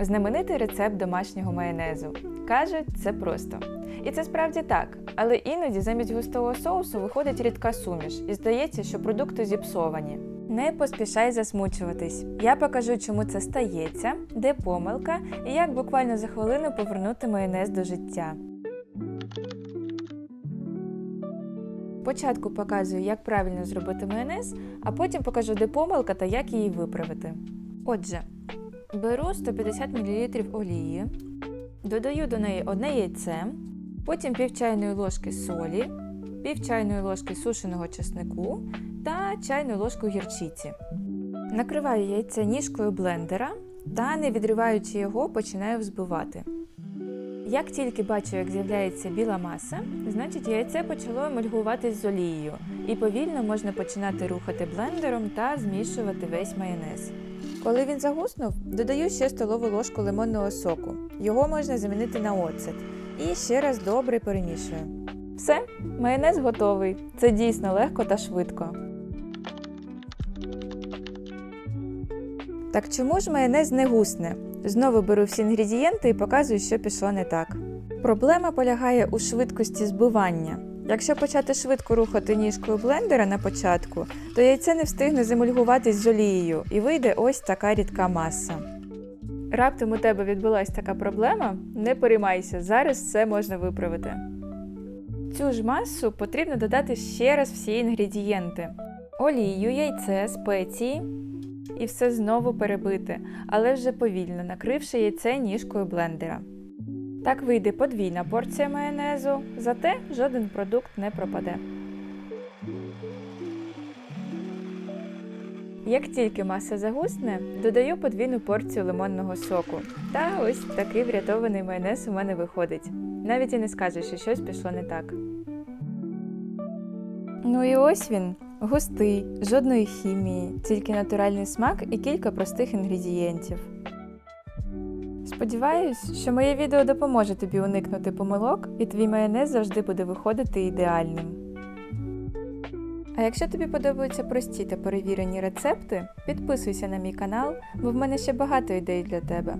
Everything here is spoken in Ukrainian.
Знаменитий рецепт домашнього майонезу. Кажуть, це просто. І це справді так, але іноді замість густого соусу виходить рідка суміш, і здається, що продукти зіпсовані. Не поспішай засмучуватись. Я покажу, чому це стається, де помилка і як буквально за хвилину повернути майонез до життя. Спочатку показую, як правильно зробити майонез, а потім покажу, де помилка та як її виправити. Отже, беру 150 мл олії, додаю до неї одне яйце, потім пів чайної ложки солі, пів чайної ложки сушеного чеснику та чайну ложку гірчиці. Накриваю яйце ніжкою блендера та, не відриваючи його, починаю взбивати. Як тільки бачу, як з'являється біла маса, значить яйце почало емульгуватись з олією, і повільно можна починати рухати блендером та змішувати весь майонез. Коли він загуснув, додаю ще столову ложку лимонного соку. Його можна замінити на оцет. І ще раз добре перемішую. Все, майонез готовий. Це дійсно легко та швидко. Так чому ж майонез не гусне? Знову беру всі інгредієнти і показую, що пішло не так. Проблема полягає у швидкості збивання. Якщо почати швидко рухати ніжкою блендера на початку, то яйце не встигне замульгуватись з олією і вийде ось така рідка маса. Раптом у тебе відбулася така проблема, не переймайся, зараз все можна виправити. Цю ж масу потрібно додати ще раз всі інгредієнти: олію, яйце, спеції і все знову перебити, але вже повільно накривши яйце ніжкою блендера. Так вийде подвійна порція майонезу, зате жоден продукт не пропаде. Як тільки маса загусне, додаю подвійну порцію лимонного соку. Та ось такий врятований майонез у мене виходить. Навіть і не скажеш, що щось пішло не так. Ну і ось він густий, жодної хімії, тільки натуральний смак і кілька простих інгредієнтів. Сподіваюсь, що моє відео допоможе тобі уникнути помилок, і твій майонез завжди буде виходити ідеальним. А якщо тобі подобаються прості та перевірені рецепти, підписуйся на мій канал, бо в мене ще багато ідей для тебе.